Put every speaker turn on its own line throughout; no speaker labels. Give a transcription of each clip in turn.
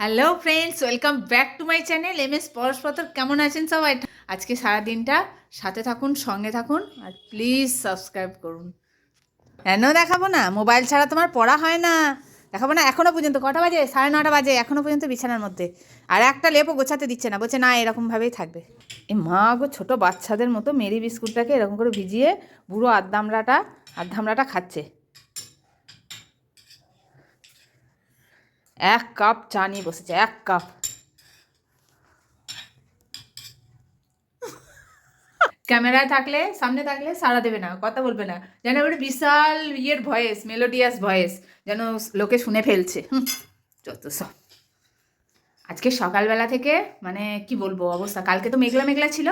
Hello friends welcome back to my channel M S Poroshpotro কেমন আছেন সবাই? আজকে সারা দিনটা সাথে থাকুন, সঙ্গে থাকুন, আর প্লিজ সাবস্ক্রাইব করুন। কেন দেখাবো না? মোবাইল ছাড়া তোমার পড়া হয় না। দেখাবো না এখনও পর্যন্ত। কটা বাজে? সাড়ে নটা বাজে এখনও পর্যন্ত বিছানার মধ্যে। আর একটা লেপও গোছাতে দিচ্ছে না। বলছে, না, এরকমভাবেই থাকবে। এ মা গো, ছোটো বাচ্চাদের মতো মেরি বিস্কুটটাকে এরকম করে ভিজিয়ে বুড়ো আদ্দামড়াটা আদ্দামড়াটা খাচ্ছে। এক কাপ চা নিয়ে বসেছে, এক কাপ। ক্যামেরায় থাকলে, সামনে থাকলে সাড়া দেবে না, কথা বলবে না। যেন একটা বিশাল ইয়ের ভয়েস মেলোডিয়াস ভয়েস, যেন লোকে শুনে ফেলছে। যত সব আজকে সকালবেলা থেকে মানে কি বলব অবস্থা? কালকে তো মেঘলা মেঘলা ছিল,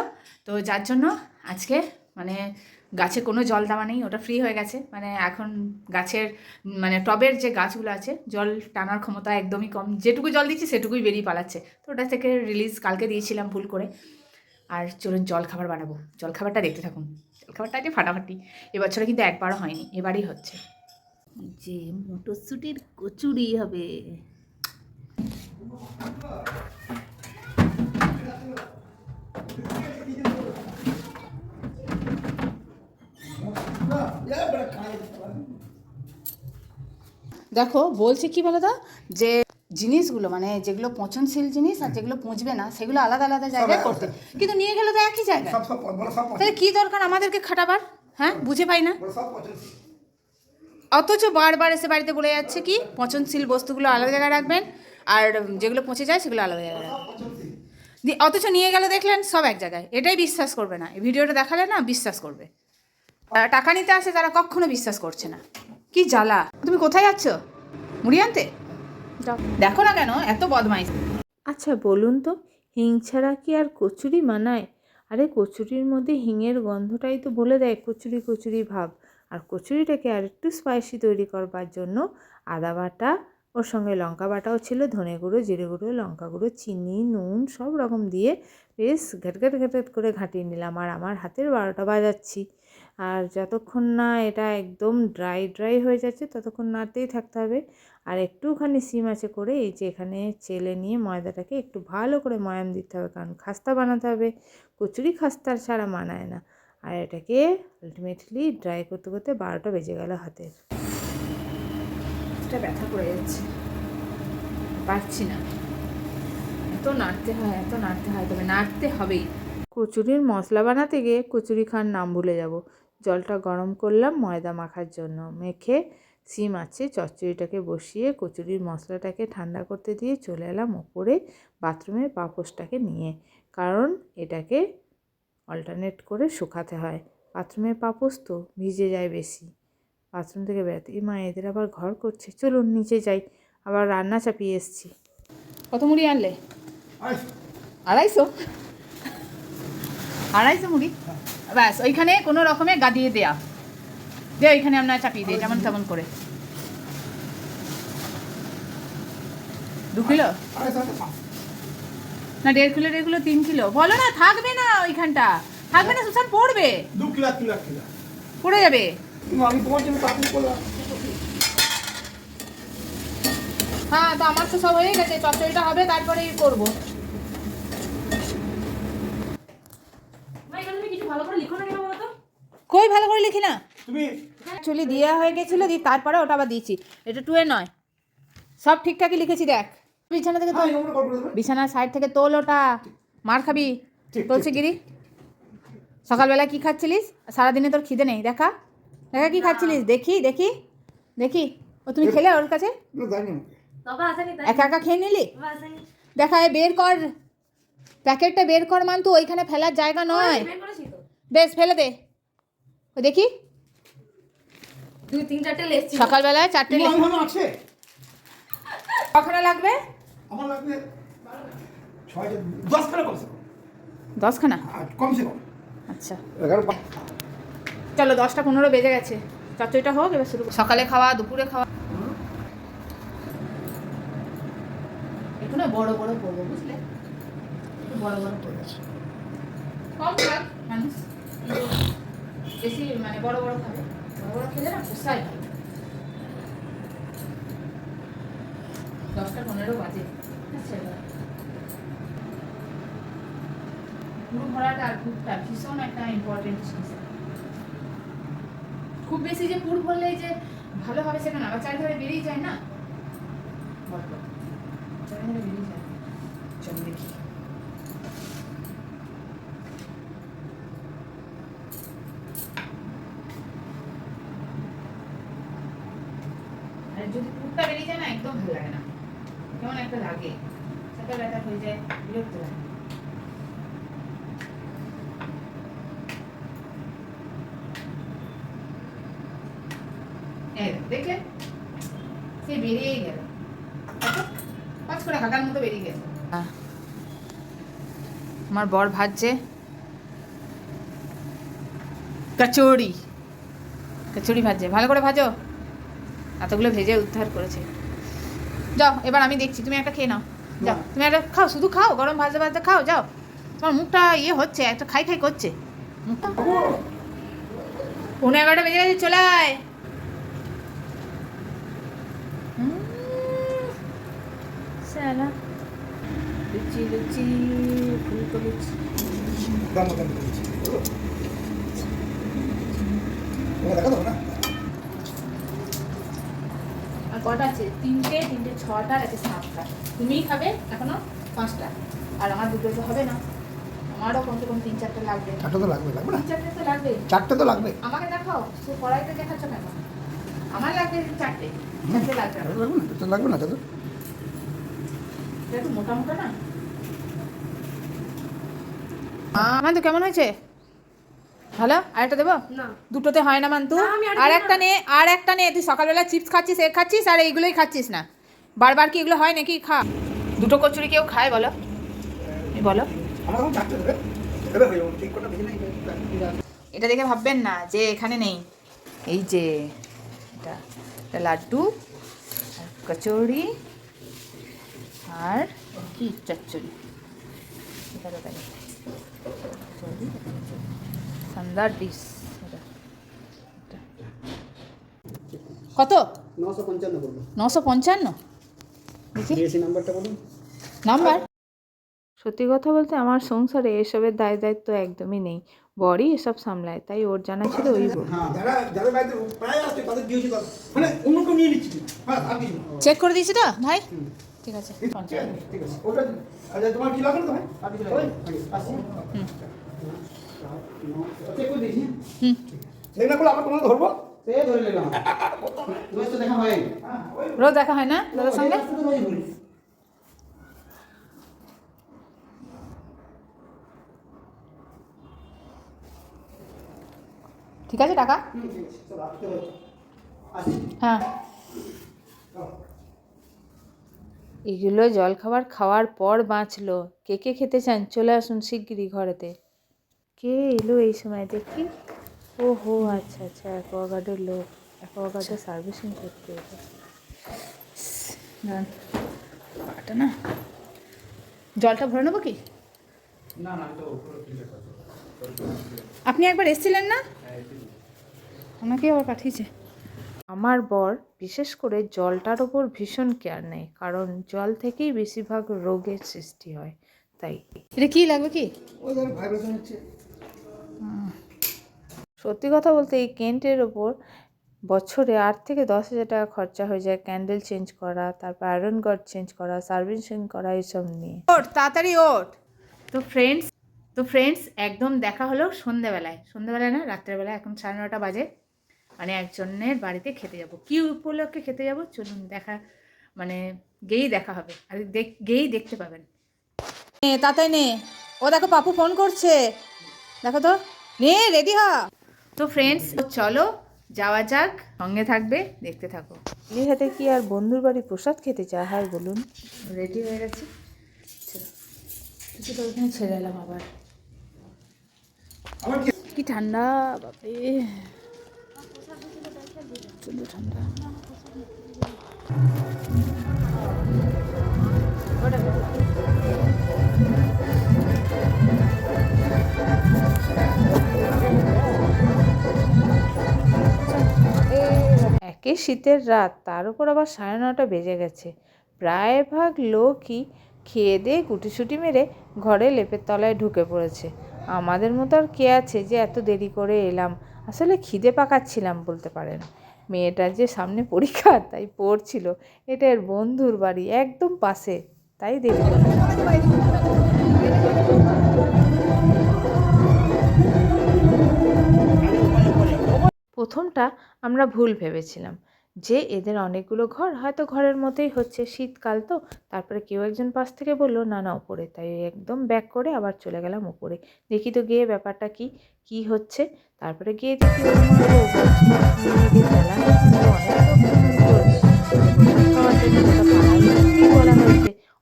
তো যার জন্য আজকে মানে গাছে কোনো জল দেওয়া নেই, ওটা ফ্রি হয়ে গেছে। মানে এখন গাছের মানে টবের যে গাছগুলো আছে, জল টানার ক্ষমতা একদমই কম। যেটুকু জল দিচ্ছি সেটুকুই বেরিয়ে পালাচ্ছে। তো ওটা থেকে রিলিজ কালকে দিয়েছিলাম ভুল করে। আর চলুন জল খাবার বানাবো। জল খাবারটা দেখতে থাকুন। জল খাবারটা আগে ফাটাফাটি। এবছরে কিন্তু একবারও হয়নি, এবারই হচ্ছে। যে মটরশুটির কচুরি হবে। দেখো বলছি কি বলো তো যে জিনিসগুলো মানে যেগুলো পচনশীল জিনিস আর যেগুলো পচবে না সেগুলো আলাদা আলাদা জায়গায় করতে। কিন্তু নিয়ে গেলে তো একই জায়গায়। তাহলে কি দরকার আমাদেরকে খাটাবার? হ্যাঁ বুঝে পাই না। অথচ বারবার এসে বাড়িতে বলে যাচ্ছে কি পচনশীল বস্তুগুলো আলাদা জায়গায় রাখবেন আর যেগুলো পচে যায় সেগুলো আলাদা জায়গায় রাখবেন। অথচ নিয়ে গেলে দেখলেন সব এক জায়গায়। এটাই বিশ্বাস করবে না। এই ভিডিওটা দেখালে না বিশ্বাস করবে। টাকা নিতে আসে তারা কখনো বিশ্বাস করছে না। কি জ্বালা? তুমি কোথায় যাচ্ছ? মুড়ি আনতে দেখো না কেন এত বদমাইশ।
আচ্ছা বলুন তো হিং ছাড়া কি আর কচুরি মানায়? আরে কচুরির মধ্যে হিঙের গন্ধটাই তো বলে দেয় কচুরি কচুরি ভাব। আর কচুরিটাকে আর একটু স্পাইসি তৈরি করবার জন্য আদা বাটা ওর সঙ্গে লঙ্কা বাটাও ছিল, ধনে গুঁড়ো, জিরে গুঁড়ো, লঙ্কা গুঁড়ো, চিনি, নুন, সব রকম দিয়ে বেশ ঘেটঘেট ঘেটঘেট করে ঘাঁটিয়ে নিলাম। আর আমার হাতের বারোটা বাজাচ্ছি। আর যতক্ষণ না এটা একদম ড্রাই ড্রাই হয়ে যাচ্ছে, ততক্ষণ নাড়তেই থাকতে হবে। আর একটুখানি সিম আছে করে এই যে এখানে চেলে নিয়ে ময়দাটাকে একটু ভালো করে ময়াম দিতে হবে, কারণ খাস্তা বানাতে হবে। কচুরি খাস্তার ছাড়া মানায় না। আর এটাকে আলটিমেটলি ড্রাই করতে করতে বারোটা বেজে গেল হাতের।
এটা ব্যথা করে যাচ্ছে। পারছি না। এত নাড়তে হয়, এত নাড়তে হয়, তবে নাড়তে হবেই।
কচুরির মশলা বানাতে গিয়ে কচুরি খান নাম ভুলে যাব। জলটা গরম করলাম ময়দা মাখার জন্য। মেখে সিম আছে, চচ্চড়িটাকে বসিয়ে কচুরির মশলাটাকে ঠান্ডা করতে দিয়ে চলে এলাম ওপরে বাথরুমের পাপোশটাকে নিয়ে। কারণ এটাকে অল্টারনেট করে শুকাতে হয়। বাথরুমের পাপোশ তো ভিজে যায় বেশি। বাথরুম থেকে বেড়াতে এই মা এদের আবার ঘর করছে। চলুন নিচে যাই। আবার রান্না চাপিয়ে এসছি।
কত মুড়ি আনলে? আড়াইশো। আড়াইশো? মুড়ি? ব্যাস ওইখানে কোনো রকমে গাদিয়ে দেয়া। দে ওইখানে আপনার চাপিয়ে দিয়ে যেমন তেমন করে। দু কিলো? না দেড় কিলো দেড় কিলো তিন কিলো। বলো না থাকবে না ওইখানটা। থাকবে না সুসান পড়বে।
দু কিলো কিলো।
পড়ে যাবে।
কিন্তু আমি তোমার জন্য তাড়াতাড়ি করলাম
হ্যাঁ তো আমার তো সব হয়ে গেছে চচ্চড়িটা হবে তারপরেই করব। কই ভালো করে লিখি না?
তুমি
অ্যাকচুয়ালি দেওয়া হয়ে গেছিল দিয়ে তারপরে ওটা আবার দিয়েছি। এটা টুয়ে নয়। সব ঠিকঠাকই লিখেছি দেখ। বিছানা থেকে তোল।
নম্বর কল করে দেবে?
বিছানার সাইড থেকে তোল ওটা। মার খাবি। তোলছে গিরি। সকালবেলা কি খাচ্ছিলিস? সারাদিনে তোর খিদে নেই দেখা। দেখা কি খাচ্ছিলিস? দেখি দেখি দেখি। ও তুমি খেলে ওর কাছে? একা একা খেয়ে নিলি? দেখা এ বের কর। প্যাকেটটা বের কর মান তো ওইখানে ফেলার জায়গা নয়। বেশ ফেলে দে। ও দেখি। সকালবেলায় চারটে কখনো লাগবে? দশখানা
আর কমসে কম।
আচ্ছা। চলো দশটা পনেরো বেজে গেছে। চচ্চড়িটা হোক এবার শুরু সকালে খাওয়া দুপুরে খাওয়া। একটু না বড় বড় করব বুঝলে? বড় বড় করব। কম খাক। মানুষ বেশি মানে বড় বড় খাবে। বড় বড় খেলে না পোষায় ভালো দশটা পনেরো বাজে। এবার। পুরো ভরাটা আর পুরটা ভীষণ একটা ইম্পর্টেন্ট জিনিস। খুব বেশি যে পুর ভরলেই যে ভালো হবে সেটা না, আবার চারিধারে বেরিয়ে যায় না? যদি পুরটা বেরিয়ে যায় না, একদম ভালো লাগে না। কেমন একটা লাগে। সেটা ব্যথা হয়ে যায়, বিরক্ত লাগে। এই দেখলে? সে বেরিয়েই গেল। পাঁচ করে হাঁটার মতো বেরিয়ে গেছে আমার বর ভাজছে। কচুরি। কচুরি ভাজছে। ভালো করে ভাজো। এতগুলো ভেজে উদ্ধার করেছে। যাও এবার আমি দেখছি। তুমি একটা খেয়ে নাও। যাও তুমি একটা খাও শুধু খাও। গরম ভাজতে ভাজতে খাও যাও। তোমার মুখটা ইয়ে হচ্ছে একটা খাই খাই করছে। মুখটা পনেরো এগারোটা বেজে গেছে চলে আয় হুম, সালা লুচি লুচি ফুলকো লুচি।
না?
আর কটা আছে? তিনটে তিনটে ছটা আর আছে সাতটা। তুমিই খাবে এখনও পাঁচটা। আর আমার দুটো তো হবে না। আমারও কমসে কম তিন চারটে লাগবে।
চারটে তো লাগবে লাগবে না?
চারটে তো লাগবে।
চারটে তো লাগবে।
আমাকে দেখাও সে কড়াইতে দেখাচ্ছ কেন? আমার লাগবে চারটে। চারটে লাগবে।
লাগবে না? লাগবে না
একটু মোটা মোটা না? আমার তো কেমন হয়েছে? ভালো আরেকটা দেবো?
না।
দুটোতে হয় না মান্তু।
আর
একটা নে। আর একটা নে তুই সকালবেলা চিপস খাচ্ছিস এগ খাচ্ছিস আর এইগুলোই খাচ্ছিস না। বারবার কি এগুলো হয় নাকি? খা। দুটো কচুরি কেউ খায় বলো। বলো। এটা দেখে ভাববেন না যে এখানে নেই। এই যে এটা লাড্ডু কচুরি আর কি চচ্চড়ি। এটা তাই। ডিশ এটা। কত?
নশো পঞ্চান্ন
নাম্বার?
সত্যি কথা বলতে আমার সংসারে এসবের দায় দায়িত্ব একদমই নেই। বরই এসব সামলায় তাই ওর জানা ছিল ওই।
হ্যাঁ মানে না হ্যাঁ
চেক করে দিয়েছি তো ভাই। ঠিক আছে।
ঠিক আছে ওটা আচ্ছা তোমার কি লাগবে না তোমার আর কিছু লাগবে আসছি চেক করে দিয়েছি
হুম
চেক না করলে আবার তোমাকে ধরবো সে ধরে নিলাম রোজ তো দেখা হয়
রোজ দেখা হয় না দাদার সঙ্গে?
রোজ
ঠিক আছে টাকা?
হুম আসি।
হ্যাঁ।
এগুলো জলখাবার খাওয়ার পর বাঁচলো। কে কে খেতে চান? চলে আসুন শিগগিরই ঘরেতে। কে এলো এই সময় দেখি? ও হো আচ্ছা আচ্ছা অ্যাকোয়াগার্ডের লোক। অ্যাকোয়াগার্ডে সার্ভিসিং করতে এলো।
পাটা না। জলটা ভরে নেব কি? আপনি একবার এসেছিলেন না? আমাকে আবার পাঠিয়েছে।
আমার বর বিশেষ করে জলটার ওপর ভীষণ কেয়ার নেয় কারণ জল থেকেই বেশিরভাগ রোগের সৃষ্টি হয় তাই।
এটা কি লাগবে কি?
ওই ধর ভাইব্রেশন হচ্ছে।
সত্যি কথা বলতে এই কেন্টের ওপর বছরে আট থেকে দশ হাজার টাকা খরচা হয়ে যায় ক্যান্ডেল চেঞ্জ করা তারপর আয়রন গড চেঞ্জ করা সার্ভিসিং করা এসব নিয়ে।
ওঠ তাড়াতাড়ি ওঠ। তো ফ্রেন্ডস তো ফ্রেন্ডস একদম দেখা হলো সন্ধ্যেবেলায়। সন্ধ্যেবেলায় না রাত্রেবেলায় এখন সাড়ে নটা বাজে। মানে একজনের বাড়িতে খেতে যাব। কি উপলক্ষে খেতে যাব? চলুন দেখা মানে গেয়েই দেখা হবে। আর দেখ গেয়েই দেখতে পাবেন। নে তাড়াতাড়ি নে। ও দেখো পাপু ফোন করছে। দেখো তো। নে রেডি হ। তো ফ্রেন্ডস চলো যাওয়া যাক সঙ্গে থাকবে দেখতে থাকো।
এই হাতে কি আর বন্ধুর বাড়ি প্রসাদ খেতে চা হয় বলুন।
রেডি হয়ে গেছি। চলো কিছু তো ওখানে ছেড়ে এলাম আবার।
কি
ঠান্ডা বাপরে। প্রচণ্ড ঠান্ডা
একে শীতের রাত, তার উপর আবার সাড়ে নটা বেজে গেছে। প্রায় ভাগ লোকই
খেয়ে দিয়ে কুটিসুটি মেরে ঘরে লেপের তলায় ঢুকে পড়েছে। আমাদের মতো আর কে আছে যে এত দেরি করে এলাম? আসলে খিদে পাকাচ্ছিলাম বলতে পারেন। মেয়েটার যে সামনে পরীক্ষা, তাই পড়ছিল। এটা এর বন্ধুর বাড়ি, একদম পাশে। তাই দেখ। প্রথমটা আমরা ভুল ভেবেছিলাম। যে এদের অনেকগুলো ঘর হয়তো ঘরের মধ্যেই হচ্ছে। শীতকাল তো, তারপরে কেউ একজন পাশ থেকে বলল, না না, ওপরে। তাই একদম ব্যাক করে আবার চলে গেলাম উপরে দেখি তো গিয়ে ব্যাপারটা কি কি হচ্ছে। তারপরে গিয়ে দেখি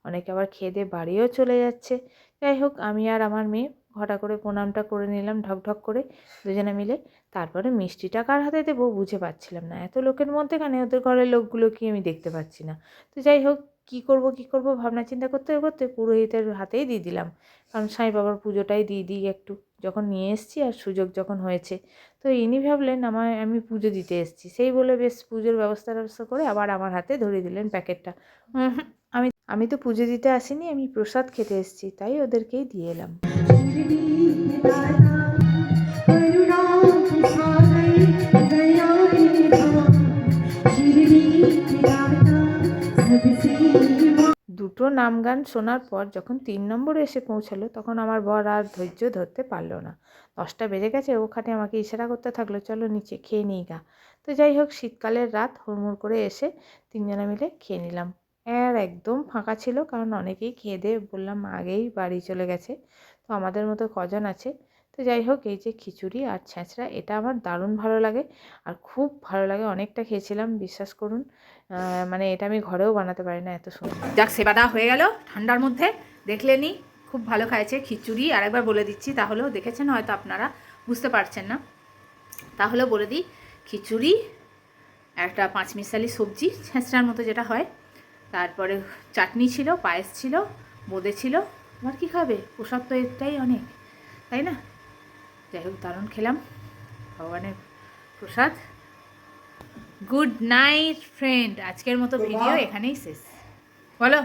অনেকে আবার খেয়ে দিয়ে বাড়িও চলে যাচ্ছে। যাই হোক, আমি আর আমার মেয়ে ঘটা করে প্রণামটা করে নিলাম, ঢক ঢক করে দুজনে মিলে। তারপরে মিষ্টিটা কার হাতে দেবো বুঝে পাচ্ছিলাম না। এত লোকের মধ্যেখানে ওদের ঘরের লোকগুলোকে আমি দেখতে পাচ্ছি না। তো যাই হোক, কী করব কী করব ভাবনা চিন্তা করতে করতে পুরোহিতের হাতেই দিয়ে দিলাম। কারণ সাই বাবার পুজোটাই দিয়ে দিই একটু। যখন নিয়ে এসেছি আর সুযোগ যখন হয়েছে। তো ইনি ভাবলেন, আমায়, আমি পুজো দিতে এসেছি। সেই বলে বেশ পুজোর ব্যবস্থা ব্যবস্থা করে আবার আমার হাতে ধরে দিলেন প্যাকেটটা। আমি আমি তো পুজো দিতে আসিনি, আমি প্রসাদ খেতে এসেছি, তাই ওদেরকেই দিয়ে এলাম। দুটো নাম গান শোনার পর যখন তিন নম্বরে এসে পৌঁছালো, তখন আমার বর আর ধৈর্য ধরতে পারল না। দশটা বেজে গেছে ওখানে আমাকে ইশারা করতে থাকল, চলো নিচে খেয়ে নিই গা। তো যাই হোক, শীতকালের রাত হুড়মুড় করে এসে তিনজনে মিলে খেয়ে নিলাম। আর একদম ফাঁকা ছিল। কারণ অনেকেই খেয়ে দিয়ে বললাম আগেই বাড়ি চলে গেছে। তো আমাদের মতো কজন আছে। তো যাই হোক, এই যে খিচুড়ি আর ছ্যাঁচড়া এটা আমার দারুণ ভালো লাগে। আর খুব ভালো লাগে, অনেকটা খেয়েছিলাম, বিশ্বাস করুন। মানে এটা আমি ঘরেও বানাতে পারি না, এত সুন্দর।
যাক, সেবা সেবাটা হয়ে গেল। ঠান্ডার মধ্যে দেখলেনি খুব ভালো খাইছে খিচুড়ি। আরেকবার বলে দিচ্ছি, তাহলেও দেখেছেন, হয়তো আপনারা বুঝতে পারছেন না। তাহলেও বলে দিই, খিচুড়ি, একটা পাঁচমিশালি সবজি, ছেঁচড়ার মতো যেটা হয় তারপরে চাটনি ছিল পায়েস ছিল বোঁদে ছিল। আমার কী খাবে? প্রসাদ তো এটাই অনেক তাই না? যাই হোক দারুণ খেলাম। ভগবানের প্রসাদ। Good night friend. আজকের মতো ভিডিও এখানেই শেষ। বলো।